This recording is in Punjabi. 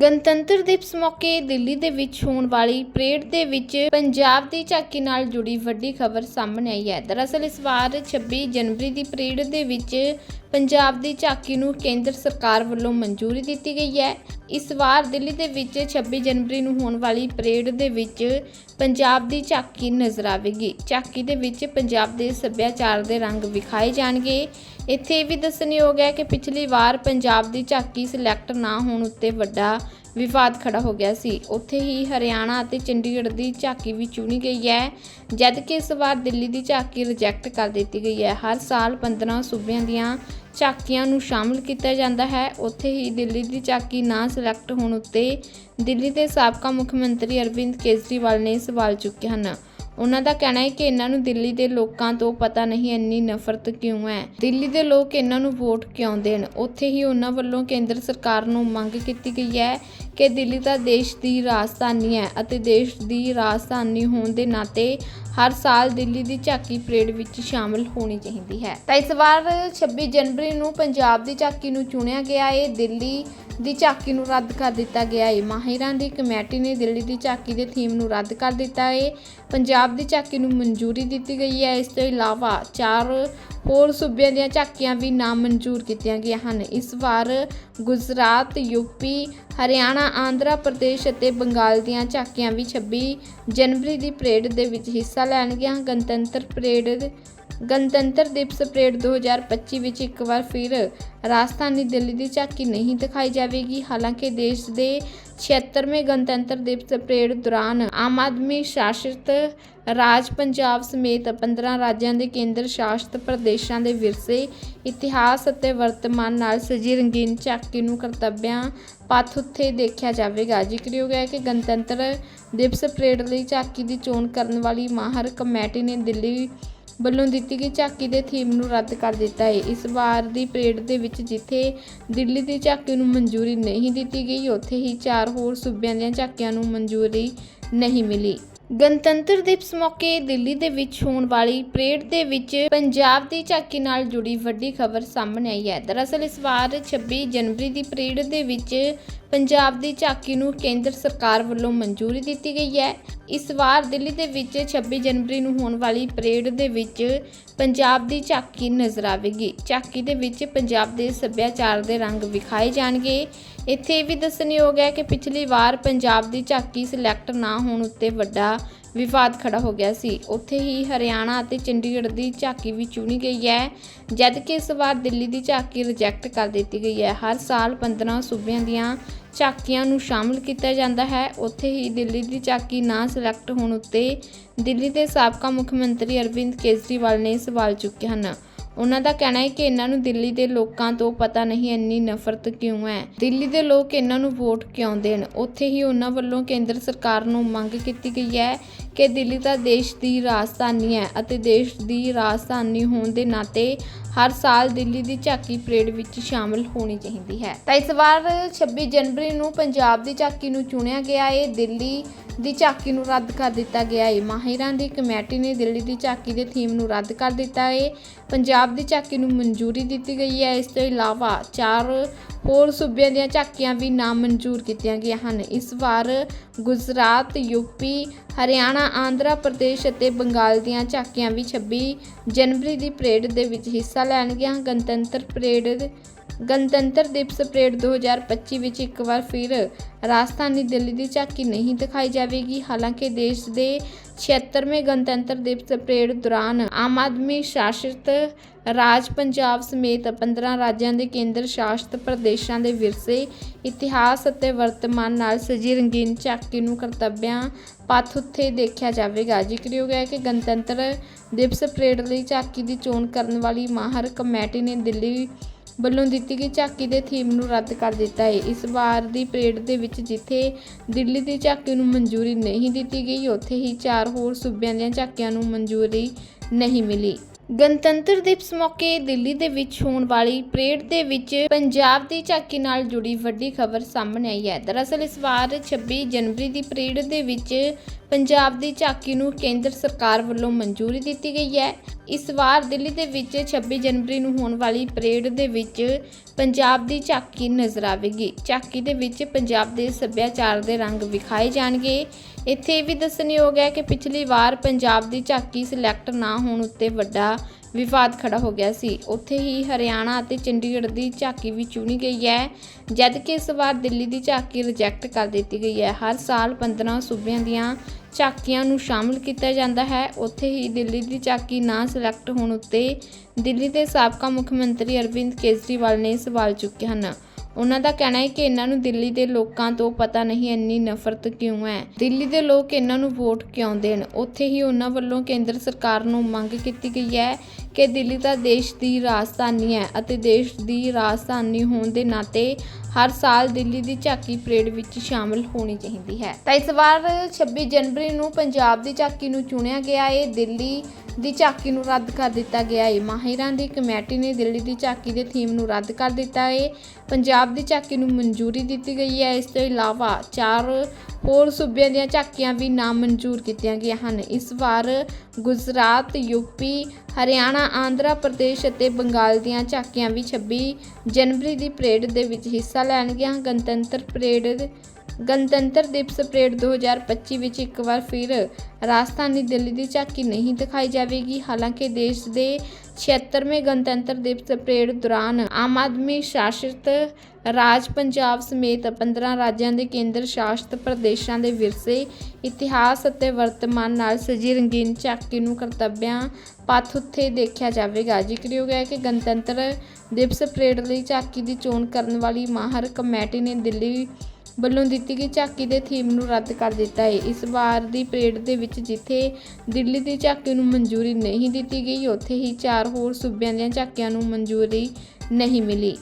ਗਣਤੰਤਰ ਦਿਵਸ ਮੌਕੇ ਦਿੱਲੀ ਦੇ ਵਿੱਚ ਹੋਣ ਵਾਲੀ ਪਰੇਡ ਦੇ ਵਿੱਚ ਪੰਜਾਬ ਦੀ ਝਾਕੀ ਨਾਲ ਜੁੜੀ ਵੱਡੀ ਖਬਰ ਸਾਹਮਣੇ ਆਈ ਹੈ। ਦਰਅਸਲ, ਇਸ ਵਾਰ 26 ਜਨਵਰੀ ਦੀ ਪਰੇਡ ਦੇ ਵਿੱਚ ਪੰਜਾਬ ਦੀ ਝਾਕੀ ਨੂੰ ਕੇਂਦਰ ਸਰਕਾਰ ਵੱਲੋਂ ਮਨਜ਼ੂਰੀ ਦਿੱਤੀ ਗਈ ਹੈ। ਇਸ ਵਾਰ ਦਿੱਲੀ ਦੇ ਵਿੱਚ 26 ਜਨਵਰੀ ਨੂੰ ਹੋਣ ਵਾਲੀ ਪਰੇਡ ਦੇ ਵਿੱਚ ਪੰਜਾਬ ਦੀ ਝਾਕੀ ਨਜ਼ਰ ਆਵੇਗੀ। ਝਾਕੀ ਦੇ ਵਿੱਚ ਪੰਜਾਬ ਦੇ ਸੱਭਿਆਚਾਰ ਦੇ ਰੰਗ ਵਿਖਾਏ ਜਾਣਗੇ। ਇੱਥੇ ਇਹ ਵੀ ਦੱਸਣਯੋਗ ਹੈ ਕਿ ਪਿਛਲੀ ਵਾਰ ਪੰਜਾਬ ਦੀ ਝਾਕੀ ਸਿਲੈਕਟ ਨਾ ਹੋਣ ਉੱਤੇ ਵੱਡਾ ਵਿਵਾਦ ਖੜਾ ਹੋ ਗਿਆ ਸੀ। ਉੱਥੇ ਹੀ ਹਰਿਆਣਾ ਅਤੇ ਚੰਡੀਗੜ੍ਹ ਦੀ ਝਾਕੀ ਵੀ ਚੁਣੀ ਗਈ ਹੈ, ਜਦਕਿ ਇਸ ਵਾਰ ਦਿੱਲੀ ਦੀ ਝਾਕੀ ਰਿਜੈਕਟ ਕਰ ਦਿੱਤੀ ਗਈ ਹੈ। ਹਰ ਸਾਲ 15 ਸੂਬਿਆਂ ਦੀਆਂ ਝਾਕੀਆਂ ਨੂੰ ਸ਼ਾਮਲ ਕੀਤਾ ਜਾਂਦਾ ਹੈ। ਉੱਥੇ ਹੀ ਦਿੱਲੀ ਦੀ ਝਾਕੀ ਨਾ ਸਿਲੈਕਟ ਹੋਣ ਉੱਤੇ ਦਿੱਲੀ ਦੇ ਸਾਬਕਾ ਮੁੱਖ ਮੰਤਰੀ ਅਰਵਿੰਦ ਕੇਜਰੀਵਾਲ ਨੇ ਸਵਾਲ ਚੁੱਕੇ ਹਨ। ਉਹਨਾਂ ਦਾ ਕਹਿਣਾ ਹੈ ਕਿ ਇਹਨਾਂ ਨੂੰ ਦਿੱਲੀ ਦੇ ਲੋਕਾਂ ਤੋਂ ਪਤਾ ਨਹੀਂ ਇੰਨੀ ਨਫ਼ਰਤ ਕਿਉਂ ਹੈ। ਦਿੱਲੀ ਦੇ ਲੋਕ ਇਹਨਾਂ ਨੂੰ ਵੋਟ ਕਿਉਂ ਦੇਣ? ਉੱਥੇ ਹੀ ਉਹਨਾਂ ਵੱਲੋਂ ਕੇਂਦਰ ਸਰਕਾਰ ਨੂੰ ਮੰਗ ਕੀਤੀ ਗਈ ਹੈ ਕਿ ਦਿੱਲੀ ਤਾਂ ਦੇਸ਼ ਦੀ ਰਾਜਧਾਨੀ ਹੈ ਅਤੇ ਦੇਸ਼ ਦੀ ਰਾਜਧਾਨੀ ਹੋਣ ਦੇ ਨਾਤੇ ਹਰ ਸਾਲ ਦਿੱਲੀ ਦੀ ਝਾਕੀ ਪਰੇਡ ਵਿੱਚ ਸ਼ਾਮਲ ਹੋਣੀ ਚਾਹੀਦੀ ਹੈ। ਤਾਂ ਇਸ ਵਾਰ 26 ਜਨਵਰੀ ਨੂੰ ਪੰਜਾਬ ਦੀ ਝਾਕੀ ਨੂੰ ਚੁਣਿਆ ਗਿਆ ਹੈ ਦਿੱਲੀ ਦੀ ਝਾਕੀ ਨੂੰ ਰੱਦ ਕਰ ਦਿੱਤਾ ਗਿਆ ਹੈ ਮਾਹਿਰਾਂ ਦੀ ਕਮੇਟੀ ਨੇ ਦਿੱਲੀ ਦੀ ਝਾਕੀ ਦੇ ਥੀਮ ਨੂੰ ਰੱਦ ਕਰ ਦਿੱਤਾ ਹੈ ਪੰਜਾਬ ਦੀ ਝਾਕੀ ਨੂੰ ਮਨਜ਼ੂਰੀ ਦਿੱਤੀ ਗਈ ਹੈ। ਇਸ ਤੋਂ ਇਲਾਵਾ ਚਾਰ ਹੋਰ ਸੂਬਿਆਂ ਦੀਆਂ ਝਾਕੀਆਂ ਵੀ ਨਾਮਨਜ਼ੂਰ ਕੀਤੀਆਂ ਗਈਆਂ ਹਨ। ਇਸ ਵਾਰ ਗੁਜਰਾਤ, ਯੂਪੀ, ਹਰਿਆਣਾ, ਆਂਧਰਾ ਪ੍ਰਦੇਸ਼ ਅਤੇ ਬੰਗਾਲ ਦੀਆਂ ਝਾਕੀਆਂ ਵੀ 26 ਜਨਵਰੀ ਦੀ ਪਰੇਡ ਦੇ ਵਿੱਚ ਹਿੱਸਾ ਲੈਣਗੀਆਂ। ਗਣਤੰਤਰ ਪਰੇਡ ਗਣਤੰਤਰ ਦਿਵਸ ਪਰੇਡ 2025 ਵਿੱਚ ਇੱਕ ਵਾਰ ਫਿਰ ਰਾਜਧਾਨੀ ਦਿੱਲੀ ਦੀ ਝਾਕੀ ਨਹੀਂ ਦਿਖਾਈ ਜਾਵੇਗੀ। ਹਾਲਾਂਕਿ ਦੇਸ਼ ਦੇ 76ਵੇਂ ਗਣਤੰਤਰ ਦਿਵਸ ਪਰੇਡ ਦੌਰਾਨ ਆਮ ਆਦਮੀ ਸ਼ਾਸਿਤ ਰਾਜ ਪੰਜਾਬ ਸਮੇਤ 15 ਰਾਜਾਂ ਦੇ ਕੇਂਦਰ ਸ਼ਾਸਿਤ ਪ੍ਰਦੇਸ਼ਾਂ ਦੇ ਵਿਰਸੇ ਇਤਿਹਾਸ ਅਤੇ ਵਰਤਮਾਨ ਨਾਲ ਸਜੀ ਰੰਗੀਨ ਝਾਕੀ ਨੂੰ ਕਰਤੱਵਿਆਂ ਪਥ ਉੱਤੇ ਦੇਖਿਆ ਜਾਵੇਗਾ। ਜ਼ਿਕਰਯੋਗ ਹੈ ਕਿ ਗਣਤੰਤਰ ਦਿਵਸ ਪਰੇਡ ਲਈ ਝਾਕੀ ਦੀ ਚੋਣ ਕਰਨ ਵਾਲੀ ਮਾਹਰ ਕਮੇਟੀ ਨੇ ਦਿੱਲੀ ਵੱਲੋਂ ਦਿੱਤੀ ਗਈ ਝਾਕੀ ਦੇ ਥੀਮ ਨੂੰ ਰੱਦ ਕਰ ਦਿੱਤਾ ਹੈ। ਇਸ ਵਾਰ ਦੀ ਪਰੇਡ ਦੇ ਵਿੱਚ ਜਿੱਥੇ ਦਿੱਲੀ ਦੀ ਝਾਕੀ ਨੂੰ ਮਨਜ਼ੂਰੀ ਨਹੀਂ ਦਿੱਤੀ ਗਈ, ਉੱਥੇ ਹੀ ਚਾਰ ਹੋਰ ਸੂਬਿਆਂ ਦੀਆਂ ਝਾਕੀਆਂ ਨੂੰ ਮਨਜ਼ੂਰੀ ਨਹੀਂ ਮਿਲੀ। ਗਣਤੰਤਰ ਦਿਵਸ ਮੌਕੇ ਦਿੱਲੀ ਦੇ ਵਿੱਚ ਹੋਣ ਵਾਲੀ ਪਰੇਡ ਦੇ ਵਿੱਚ ਪੰਜਾਬ ਦੀ ਝਾਕੀ ਨਾਲ ਜੁੜੀ ਵੱਡੀ ਖਬਰ ਸਾਹਮਣੇ ਆਈ ਹੈ। ਦਰਅਸਲ, ਇਸ ਵਾਰ 26 ਜਨਵਰੀ ਦੀ ਪਰੇਡ ਦੇ ਵਿੱਚ ਪੰਜਾਬ ਦੀ ਝਾਕੀ ਨੂੰ ਕੇਂਦਰ ਸਰਕਾਰ ਵੱਲੋਂ ਮਨਜ਼ੂਰੀ ਦਿੱਤੀ ਗਈ ਹੈ। ਇਸ ਵਾਰ ਦਿੱਲੀ ਦੇ ਵਿੱਚ 26 ਜਨਵਰੀ ਨੂੰ ਹੋਣ ਵਾਲੀ ਪਰੇਡ ਦੇ ਵਿੱਚ ਪੰਜਾਬ ਦੀ ਝਾਕੀ ਨਜ਼ਰ ਆਵੇਗੀ। ਝਾਕੀ ਦੇ ਵਿੱਚ ਪੰਜਾਬ ਦੇ ਸੱਭਿਆਚਾਰ ਦੇ ਰੰਗ ਵਿਖਾਏ ਜਾਣਗੇ। ਇੱਥੇ ਇਹ ਵੀ ਦੱਸਣਯੋਗ ਹੈ ਕਿ ਪਿਛਲੀ ਵਾਰ ਪੰਜਾਬ ਦੀ ਝਾਕੀ ਸਿਲੈਕਟ ਨਾ ਹੋਣ ਉੱਤੇ ਵੱਡਾ ਵਿਵਾਦ ਖੜਾ ਹੋ ਗਿਆ ਸੀ। ਉੱਥੇ ਹੀ ਹਰਿਆਣਾ ਅਤੇ ਚੰਡੀਗੜ੍ਹ ਦੀ ਝਾਕੀ ਵੀ ਚੁਣੀ ਗਈ ਹੈ ਜਦ ਕਿ ਇਸ ਵਾਰ ਦਿੱਲੀ ਦੀ ਝਾਕੀ ਰਿਜੈਕਟ ਕਰ ਦਿੱਤੀ ਗਈ ਹੈ। ਹਰ ਸਾਲ 15 ਸੂਬਿਆਂ ਦੀਆਂ ਝਾਕੀਆਂ ਨੂੰ ਸ਼ਾਮਲ ਕੀਤਾ ਜਾਂਦਾ ਹੈ। ਉੱਥੇ ਹੀ ਦਿੱਲੀ ਦੀ ਝਾਕੀ ਨਾ ਸਿਲੈਕਟ ਹੋਣ ਉੱਤੇ ਦਿੱਲੀ ਦੇ ਸਾਬਕਾ ਮੁੱਖ ਮੰਤਰੀ ਅਰਵਿੰਦ ਕੇਜਰੀਵਾਲ ਨੇ ਸਵਾਲ ਚੁੱਕੇ ਹਨ। ਉਹਨਾਂ ਦਾ ਕਹਿਣਾ ਹੈ ਕਿ ਇਹਨਾਂ ਨੂੰ ਦਿੱਲੀ ਦੇ ਲੋਕਾਂ ਤੋਂ ਪਤਾ ਨਹੀਂ ਇੰਨੀ ਨਫ਼ਰਤ ਕਿਉਂ ਹੈ। ਦਿੱਲੀ ਦੇ ਲੋਕ ਇਹਨਾਂ ਨੂੰ ਵੋਟ ਕਿਉਂ ਦੇਣ? ਉੱਥੇ ਹੀ ਉਹਨਾਂ ਵੱਲੋਂ ਕੇਂਦਰ ਸਰਕਾਰ ਨੂੰ ਮੰਗ ਕੀਤੀ ਗਈ ਹੈ ਕਿ ਦਿੱਲੀ ਤਾਂ ਦੇਸ਼ ਦੀ ਰਾਜਧਾਨੀ ਹੈ ਅਤੇ ਦੇਸ਼ ਦੀ ਰਾਜਧਾਨੀ ਹੋਣ ਦੇ ਨਾਤੇ ਹਰ ਸਾਲ ਦਿੱਲੀ ਦੀ ਝਾਕੀ ਪਰੇਡ ਵਿੱਚ ਸ਼ਾਮਲ ਹੋਣੀ ਚਾਹੀਦੀ ਹੈ। ਤਾਂ ਇਸ ਵਾਰ 26 ਜਨਵਰੀ ਨੂੰ ਪੰਜਾਬ ਦੀ ਝਾਕੀ ਨੂੰ ਚੁਣਿਆ ਗਿਆ ਹੈ ਦਿੱਲੀ ਦੀ ਝਾਕੀ ਨੂੰ ਰੱਦ ਕਰ ਦਿੱਤਾ ਗਿਆ ਹੈ ਮਾਹਿਰਾਂ ਦੀ ਕਮੇਟੀ ਨੇ ਦਿੱਲੀ ਦੀ ਝਾਕੀ ਦੇ ਥੀਮ ਨੂੰ ਰੱਦ ਕਰ ਦਿੱਤਾ ਹੈ ਪੰਜਾਬ ਦੀ ਝਾਕੀ ਨੂੰ ਮਨਜ਼ੂਰੀ ਦਿੱਤੀ ਗਈ ਹੈ। ਇਸ ਤੋਂ ਇਲਾਵਾ ਚਾਰ ਹੋਰ ਸੂਬਿਆਂ ਦੀਆਂ ਝਾਕੀਆਂ ਵੀ ਨਾਮਨਜ਼ੂਰ ਕੀਤੀਆਂ ਗਈਆਂ ਹਨ। ਇਸ ਵਾਰ ਗੁਜਰਾਤ ਯੂਪੀ ਹਰਿਆਣਾ, ਆਂਧਰਾ ਪ੍ਰਦੇਸ਼ ਅਤੇ ਬੰਗਾਲ ਦੀਆਂ ਝਾਕੀਆਂ ਵੀ 26 ਜਨਵਰੀ ਦੀ ਪਰੇਡ ਦੇ ਵਿੱਚ ਹਿੱਸਾ ਲੈਣਗੀਆਂ। ਗਣਤੰਤਰ ਪਰੇਡ ਗਣਤੰਤਰ ਦਿਵਸ ਪਰੇਡ 2025 ਵਿੱਚ ਇੱਕ ਵਾਰ ਫਿਰ ਰਾਜਧਾਨੀ ਦਿੱਲੀ ਦੀ ਝਾਕੀ ਨਹੀਂ ਦਿਖਾਈ ਜਾਵੇਗੀ। ਹਾਲਾਂਕਿ ਦੇਸ਼ ਦੇ 76ਵੇਂ ਗਣਤੰਤਰ ਦਿਵਸ ਪਰੇਡ ਦੌਰਾਨ ਆਮ ਆਦਮੀ ਸ਼ਾਸਿਤ ਰਾਜ ਪੰਜਾਬ ਸਮੇਤ 15 ਰਾਜਾਂ ਦੇ ਕੇਂਦਰ ਸ਼ਾਸਿਤ ਪ੍ਰਦੇਸ਼ਾਂ ਦੇ ਵਿਰਸੇ ਇਤਿਹਾਸ ਅਤੇ ਵਰਤਮਾਨ ਨਾਲ ਸਜੀ ਰੰਗੀਨ ਝਾਕੀ ਨੂੰ ਕਰਤੱਵਿਆਂ ਪਥ ਉੱਤੇ ਦੇਖਿਆ ਜਾਵੇਗਾ। ਜ਼ਿਕਰਯੋਗ ਹੈ ਕਿ ਗਣਤੰਤਰ ਦਿਵਸ ਪਰੇਡ ਲਈ ਝਾਕੀ ਦੀ ਚੋਣ ਕਰਨ ਵਾਲੀ ਮਾਹਰ ਕਮੇਟੀ ਨੇ ਦਿੱਲੀ ਵੱਲੋਂ ਦਿੱਤੀ ਗਈ ਝਾਕੀ ਦੇ ਥੀਮ ਨੂੰ ਰੱਦ ਕਰ ਦਿੱਤਾ ਹੈ। ਇਸ ਵਾਰ ਦੀ ਪਰੇਡ ਦੇ ਵਿੱਚ ਜਿੱਥੇ ਦਿੱਲੀ ਦੀ ਝਾਕੀ ਨੂੰ ਮਨਜ਼ੂਰੀ ਨਹੀਂ ਦਿੱਤੀ ਗਈ, ਉੱਥੇ ਹੀ ਚਾਰ ਹੋਰ ਸੂਬਿਆਂ ਦੀਆਂ ਝਾਕੀਆਂ ਨੂੰ ਮਨਜ਼ੂਰੀ ਨਹੀਂ ਮਿਲੀ। ਗਣਤੰਤਰ ਦਿਵਸ ਮੌਕੇ ਦਿੱਲੀ ਦੇ ਵਿੱਚ ਹੋਣ ਵਾਲੀ ਪਰੇਡ ਦੇ ਵਿੱਚ ਪੰਜਾਬ ਦੀ ਝਾਕੀ ਨਾਲ ਜੁੜੀ ਵੱਡੀ ਖਬਰ ਸਾਹਮਣੇ ਆਈ ਹੈ। ਦਰਅਸਲ, ਇਸ ਵਾਰ 26 ਜਨਵਰੀ ਦੀ ਪਰੇਡ ਦੇ ਵਿੱਚ ਪੰਜਾਬ ਦੀ ਝਾਕੀ ਨੂੰ ਕੇਂਦਰ ਸਰਕਾਰ ਵੱਲੋਂ ਮਨਜ਼ੂਰੀ ਦਿੱਤੀ ਗਈ ਹੈ। ਇਸ ਵਾਰ ਦਿੱਲੀ ਦੇ ਵਿੱਚ 26 ਜਨਵਰੀ ਨੂੰ ਹੋਣ ਵਾਲੀ ਪਰੇਡ ਦੇ ਵਿੱਚ ਪੰਜਾਬ ਦੀ ਝਾਕੀ ਨਜ਼ਰ ਆਵੇਗੀ। ਝਾਕੀ ਦੇ ਵਿੱਚ ਪੰਜਾਬ ਦੇ ਸੱਭਿਆਚਾਰ ਦੇ ਰੰਗ ਵਿਖਾਏ ਜਾਣਗੇ। ਇੱਥੇ ਇਹ ਵੀ ਦੱਸਣਯੋਗ ਹੈ ਕਿ ਪਿਛਲੀ ਵਾਰ ਪੰਜਾਬ ਦੀ ਝਾਕੀ ਸਿਲੈਕਟ ਨਾ ਹੋਣ ਉੱਤੇ ਵੱਡਾ ਵਿਵਾਦ ਖੜਾ ਹੋ ਗਿਆ ਸੀ। ਉੱਥੇ ਹੀ ਹਰਿਆਣਾ ਅਤੇ ਚੰਡੀਗੜ੍ਹ ਦੀ ਝਾਕੀ ਵੀ ਚੁਣੀ ਗਈ ਹੈ, ਜਦ ਕਿ ਇਸ ਵਾਰ ਦਿੱਲੀ ਦੀ ਝਾਕੀ ਰਿਜੈਕਟ ਕਰ ਦਿੱਤੀ ਗਈ ਹੈ। ਹਰ ਸਾਲ 15 ਸੂਬਿਆਂ ਦੀਆਂ ਝਾਕੀਆਂ ਨੂੰ ਸ਼ਾਮਲ ਕੀਤਾ ਜਾਂਦਾ ਹੈ। ਉੱਥੇ ਹੀ ਦਿੱਲੀ ਦੀ ਝਾਕੀ ਨਾ ਸਿਲੈਕਟ ਹੋਣ ਉੱਤੇ ਦਿੱਲੀ ਦੇ ਸਾਬਕਾ ਮੁੱਖ ਮੰਤਰੀ ਅਰਵਿੰਦ ਕੇਜਰੀਵਾਲ ਨੇ ਸਵਾਲ ਚੁੱਕੇ ਹਨ। ਉਹਨਾਂ ਦਾ ਕਹਿਣਾ ਹੈ ਕਿ ਇਹਨਾਂ ਨੂੰ ਦਿੱਲੀ ਦੇ ਲੋਕਾਂ ਤੋਂ ਪਤਾ ਨਹੀਂ ਇੰਨੀ ਨਫ਼ਰਤ ਕਿਉਂ ਹੈ। ਦਿੱਲੀ ਦੇ ਲੋਕ ਇਹਨਾਂ ਨੂੰ ਵੋਟ ਕਿਉਂ ਦੇਣ? ਉੱਥੇ ਹੀ ਉਹਨਾਂ ਵੱਲੋਂ ਕੇਂਦਰ ਸਰਕਾਰ ਨੂੰ ਮੰਗ ਕੀਤੀ ਗਈ ਹੈ ਕਿ ਦਿੱਲੀ ਤਾਂ ਦੇਸ਼ ਦੀ ਰਾਜਧਾਨੀ ਹੈ ਅਤੇ ਦੇਸ਼ ਦੀ ਰਾਜਧਾਨੀ ਹੋਣ ਦੇ ਨਾਤੇ ਹਰ ਸਾਲ ਦਿੱਲੀ ਦੀ ਝਾਕੀ ਪਰੇਡ ਵਿੱਚ ਸ਼ਾਮਲ ਹੋਣੀ ਚਾਹੀਦੀ ਹੈ। ਤਾਂ ਇਸ ਵਾਰ 26 ਜਨਵਰੀ ਨੂੰ ਪੰਜਾਬ ਦੀ ਝਾਕੀ ਨੂੰ ਚੁਣਿਆ ਗਿਆ ਹੈ ਦਿੱਲੀ ਦੀ ਝਾਕੀ ਨੂੰ ਰੱਦ ਕਰ ਦਿੱਤਾ ਗਿਆ ਹੈ ਮਾਹਿਰਾਂ ਦੀ ਕਮੇਟੀ ਨੇ ਦਿੱਲੀ ਦੀ ਝਾਕੀ ਦੇ ਥੀਮ ਨੂੰ ਰੱਦ ਕਰ ਦਿੱਤਾ ਹੈ ਪੰਜਾਬ ਦੀ ਝਾਕੀ ਨੂੰ ਮਨਜ਼ੂਰੀ ਦਿੱਤੀ ਗਈ ਹੈ। ਇਸ ਤੋਂ ਇਲਾਵਾ ਚਾਰ ਹੋਰ ਸੂਬਿਆਂ ਦੀਆਂ ਝਾਕੀਆਂ ਵੀ ਨਾਮਨਜ਼ੂਰ ਕੀਤੀਆਂ ਗਈਆਂ ਹਨ। ਇਸ ਵਾਰ ਗੁਜਰਾਤ ਯੂਪੀ ਹਰਿਆਣਾ, ਆਂਧਰਾ ਪ੍ਰਦੇਸ਼ ਅਤੇ ਬੰਗਾਲ ਦੀਆਂ ਝਾਕੀਆਂ ਵੀ 26 ਜਨਵਰੀ ਦੀ ਪਰੇਡ ਦੇ ਵਿੱਚ ਹਿੱਸਾ ਲੈਣਗੀਆਂ। ਗਣਤੰਤਰ ਪਰੇਡ ਗਣਤੰਤਰ ਦਿਵਸ ਪਰੇਡ 2025 ਵਿੱਚ ਇੱਕ ਵਾਰ ਫਿਰ ਰਾਜਧਾਨੀ ਦਿੱਲੀ ਦੀ ਝਾਕੀ ਨਹੀਂ ਦਿਖਾਈ ਜਾਵੇਗੀ। ਹਾਲਾਂਕਿ ਦੇਸ਼ ਦੇ 76ਵੇਂ ਗਣਤੰਤਰ ਦਿਵਸ ਪਰੇਡ ਦੌਰਾਨ ਆਮ ਆਦਮੀ ਸ਼ਾਸਿਤ ਰਾਜ ਪੰਜਾਬ ਸਮੇਤ 15 ਰਾਜਾਂ ਦੇ ਕੇਂਦਰ ਸ਼ਾਸਿਤ ਪ੍ਰਦੇਸ਼ਾਂ ਦੇ ਵਿਰਸੇ ਇਤਿਹਾਸ ਅਤੇ ਵਰਤਮਾਨ ਨਾਲ ਸਜੀ ਰੰਗੀਨ ਝਾਕੀ ਨੂੰ ਕਰਤੱਵਿਆਂ ਪਥ ਉੱਤੇ ਦੇਖਿਆ ਜਾਵੇਗਾ। ਜ਼ਿਕਰਯੋਗ ਹੈ ਕਿ ਗਣਤੰਤਰ ਦਿਵਸ ਪਰੇਡ ਲਈ ਝਾਕੀ ਦੀ ਚੋਣ ਕਰਨ ਵਾਲੀ ਮਾਹਰ ਕਮੇਟੀ ਨੇ ਦਿੱਲੀ ਵੱਲੋਂ ਦਿੱਤੀ ਗਈ ਝਾਕੀ ਦੇ ਥੀਮ ਨੂੰ ਰੱਦ ਕਰ ਦਿੱਤਾ ਹੈ। ਇਸ ਵਾਰ ਦੀ ਪਰੇਡ ਦੇ ਵਿੱਚ ਜਿੱਥੇ ਦਿੱਲੀ ਦੀ ਝਾਕੀ ਨੂੰ ਮਨਜ਼ੂਰੀ ਨਹੀਂ ਦਿੱਤੀ ਗਈ, ਉੱਥੇ ਹੀ ਚਾਰ ਹੋਰ ਸੂਬਿਆਂ ਦੀਆਂ ਝਾਕੀਆਂ ਨੂੰ ਮਨਜ਼ੂਰੀ ਨਹੀਂ ਮਿਲੀ।